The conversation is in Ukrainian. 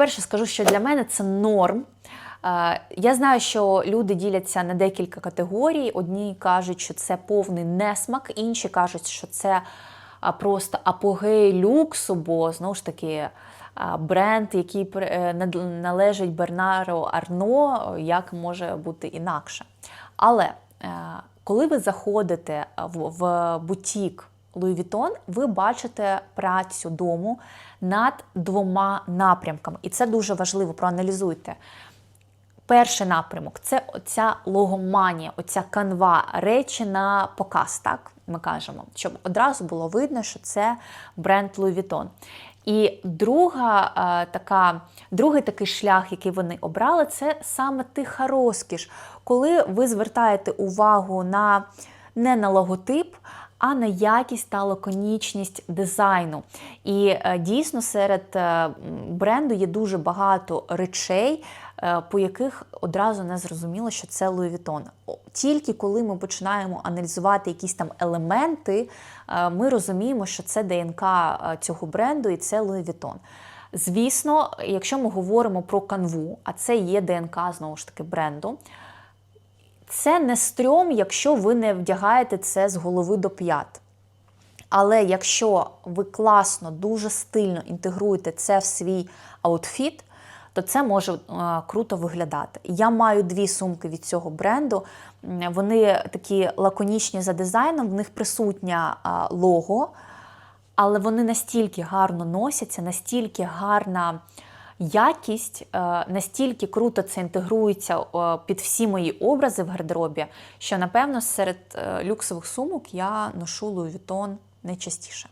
по-перше, скажу, що для мене це норм. Е, Я знаю, що люди діляться на декілька категорій. Одні кажуть, що це повний несмак, інші кажуть, що це просто апогей люксу, бо знову ж таки бренд, який е, належить Бернару Арно, як може бути інакше. Але е, коли ви заходите в бутік Louis Vuitton, ви бачите працю дому над двома напрямками. І це дуже важливо, проаналізуйте. Перший напрямок це оця логоманія, оця канва речі на показ, так ми кажемо, щоб одразу було видно, що це бренд Louis Vuitton. І друга е, така, другий такий шлях, який вони обрали, це саме тиха розкіш, коли ви звертаєте увагу на не на логотип, а на якість та лаконічність дизайну. І е, дійсно серед е, бренду є дуже багато речей, е, по яких одразу не зрозуміло, що це Louis Vuitton. Тільки коли ми починаємо аналізувати якісь там елементи, ми розуміємо, що це ДНК цього бренду і це Louis Vuitton. Звісно, якщо ми говоримо про канву, а це є ДНК знову ж таки бренду. Це не стрьом, якщо ви не вдягаєте це з голови до п'ят. Але якщо ви класно, дуже стильно інтегруєте це в свій аутфіт, то це може е, круто виглядати. Я маю дві сумки від цього бренду. Вони такі лаконічні за дизайном, в них присутня лого, але вони настільки гарно носяться, настільки гарна якість, е, настільки круто це інтегрується під всі мої образи в гардеробі, що напевно серед е, люксових сумок я ношу Louis Vuitton найчастіше.